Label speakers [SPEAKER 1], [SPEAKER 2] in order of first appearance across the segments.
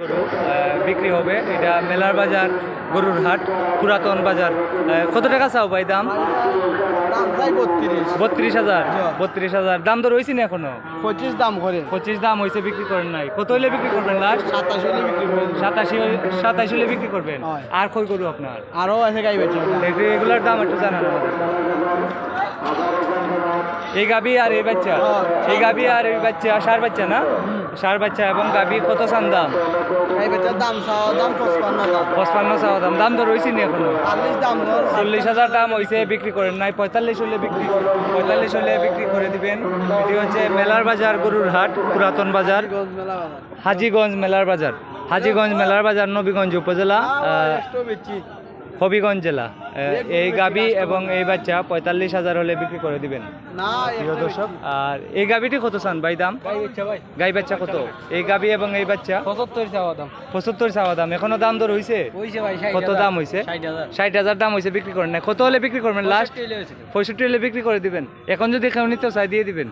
[SPEAKER 1] গরু বিক্রি হবে। এটা মেলার বাজার গরুর হাট পুরাতন বাজার। কত টাকা চাও ভাই দাম?
[SPEAKER 2] বত্রিশ।
[SPEAKER 1] হাজার। বত্রিশ হাজার। দাম তো রয়েছে না এখনও?
[SPEAKER 2] পঁচিশ দাম করে।
[SPEAKER 1] পঁচিশ দাম হয়েছে বিক্রি করেন নাই। কত হলে বিক্রি করবেন লাস্ট
[SPEAKER 2] সাতাশ হলে বিক্রি করে দিবো।
[SPEAKER 1] সাতাশি সাতাশি হলে বিক্রি করবেন? আর কই গরু আপনার?
[SPEAKER 2] আরও আছে গাই বেচে।
[SPEAKER 1] এগুলোর দাম একটু জানান। এই গাবি আর এই বাচ্চা। এই গাবি আর এই বাচ্চা সার বাচ্চা না? সার বাচ্চা এবং গাবি কত সান দাম?
[SPEAKER 2] গাই দাম চাওয়া দাম পঁচপান্ন
[SPEAKER 1] পঁচপান্ন চাওয়া দাম দাম তো রয়েছে নি এখনও?
[SPEAKER 2] চল্লিশ দাম
[SPEAKER 1] চল্লিশ হাজার দাম হয়েছে বিক্রি করেন নাই পঁয়তাল্লিশ হলে বিক্রি পঁয়তাল্লিশ হলে বিক্রি করে দিবেন। এটি হচ্ছে মেলার বাজার গরুর হাট পুরাতন বাজার হাজিগঞ্জ মেলার বাজার। হাজিগঞ্জ মেলার বাজার। নবীগঞ্জ উপজেলা হবিগঞ্জ জেলা। এই গাবি এবং এই বাচ্চা পঁয়তাল্লিশ হাজার হলে বিক্রি করে দিবেন। প্রিয় দর্শক আর এই গাবিটি কত চান ভাই দাম?
[SPEAKER 2] গাই বেচা ভাই।
[SPEAKER 1] গাই বাচ্চা কত? এই গাবি এবং এই বাচ্চা?
[SPEAKER 2] পঁচাত্তর চাওয়া দাম।
[SPEAKER 1] পঁচাত্তর চাওয়া দাম। এখনও দাম দর হয়েছে কত দাম হয়েছে
[SPEAKER 2] ষাট হাজার।
[SPEAKER 1] দাম হয়েছে বিক্রি করেন না কত হলে বিক্রি করবেন লাস্ট পঁয়ষট্টি হলে বিক্রি করে দিবেন। এখন যদি কেউ নিতে চাই দিয়ে দিবেন।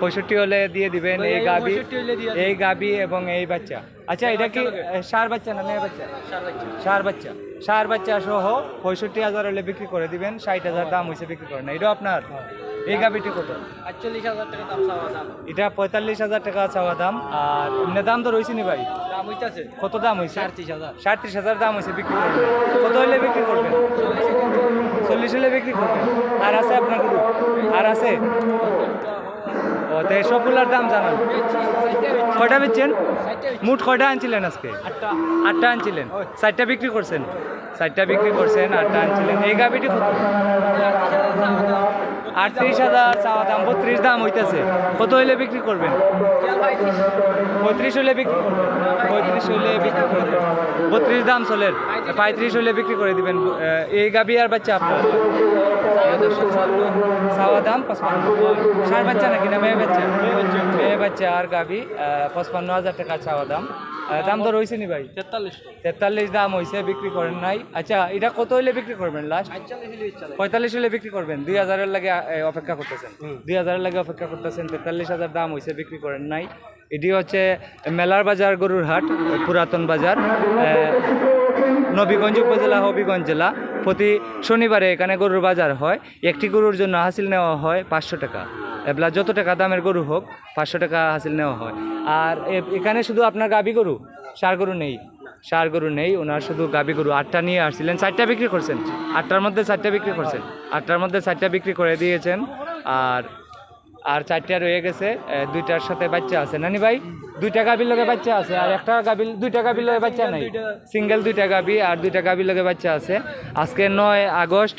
[SPEAKER 1] পঁয়ষট্টি হলে দিয়ে দিবেন এই গাবি
[SPEAKER 2] 65 হলে দিয়ে
[SPEAKER 1] এই গাবি এবং এই বাচ্চা। আচ্ছা এটা কি ষাঁড় বাচ্চা না মেয়ে বাচ্চা? ষাঁড় বাচ্চা। ষাঁড় বাচ্চা। সহ পঁয়ষট্টি হাজার হলে বিক্রি করে দিবেন ষাট হাজার দাম হয়েছে বিক্রি করেন না এটা আপনার? এই গাবিটি কত?
[SPEAKER 2] আটচল্লিশ হাজার টাকা দাম চাওয়া দাম।
[SPEAKER 1] এটা পঁয়তাল্লিশ হাজার টাকা চাওয়া দাম। আর এমনি দাম তো রয়েছে নি ভাই?
[SPEAKER 2] দাম হইতাছে।
[SPEAKER 1] কত দাম হয়েছে
[SPEAKER 2] আটত্রিশ হাজার।
[SPEAKER 1] সাঁত্রিশ হাজার দাম হয়েছে বিক্রি করবেন কত হলে বিক্রি করবেন? চল্লিশ হলে বিক্রি করবেন। আর আছে আপনার আর আছে? তো এই সবগুলার দাম জানান। কয়টা বেচছেন? মুঠ কয়টা আনছিলেন আজকে?
[SPEAKER 2] আটটা
[SPEAKER 1] আনছিলেন। চারটা বিক্রি করছেন। চারটা বিক্রি করছেন, আটটা আনছিলেন। এই কত? আটত্রিশ হাজার চাওয়া দাম, বত্রিশ দাম হইতেছে। কত হইলে বিক্রি করবেন? পঁয়ত্রিশ হলে বিক্রি করবেন। পঁয়ত্রিশ হলে বিক্রি করে বত্রিশ দাম চলের। পঁয়ত্রিশ হলে বিক্রি করে দিবেন। এই গাবি আর বাচ্চা আপনার? চাওয়া দাম পঁচপান্ন ষাট বাচ্চা নাকি না মেয়ে বাচ্চা মেয়ে বাচ্চা আর গাবি পঁচপান্ন হাজার টাকা চাওয়া দাম তো রয়েছে নি ভাই
[SPEAKER 2] তেতাল্লিশ
[SPEAKER 1] তেতাল্লিশ দাম হয়েছে বিক্রি করেন নাই আচ্ছা এটা কত হইলে বিক্রি করবেন লাস্ট পঁয়তাল্লিশ হলে বিক্রি করবেন দুই হাজারের লাগে অপেক্ষা করতেছেন দুই হাজারের লাগে অপেক্ষা করতেছেন তেতাল্লিশ হাজার দাম হয়েছে বিক্রি করেন নাই এটি হচ্ছে মেলার বাজার গরুর হাট পুরাতন বাজার নবীগঞ্জ উপজেলা হবিগঞ্জ জেলা প্রতি শনিবারে এখানে গরুর বাজার হয়। একটি গরুর জন্য হাসিল নেওয়া হয় পাঁচশো টাকা। এবলা যত টাকা দামের গরু হোক, পাঁচশো টাকা হাসিল নেওয়া হয়। আর এখানে শুধু আপনার গাবি গরু? সার গরু নেই। সার গরু নেই। ওনার শুধু গাবি গরু। আটটা নিয়ে আসছিলেন। চারটা বিক্রি করছেন। আটটার মধ্যে চারটা বিক্রি করছেন। আটটার মধ্যে চারটা বিক্রি করে দিয়েছেন। আর আর চারটা রয়ে গেছে দুইটার সাথে বাচ্চা আছে। নানি ভাই, দুইটা গাবির লগে বাচ্চা আছে আর একটা গাবিল দুইটা গাবির লগে বাচ্চা নাই। সিঙ্গেল দুইটা গাবি আর দুইটা গাবির লগে বাচ্চা আছে। আজকে নয় আগস্ট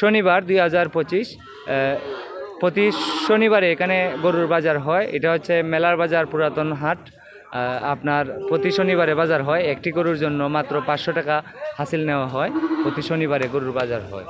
[SPEAKER 1] শনিবার দুই হাজার পঁচিশ প্রতি শনিবারে এখানে গরুর বাজার হয়। এটা হচ্ছে মেলার বাজার পুরাতন হাট। আপনার প্রতি শনিবারে বাজার হয়। একটি গরুর জন্য মাত্র পাঁচশো টাকা হাসিল নেওয়া হয়। প্রতি শনিবারে গরুর বাজার হয়।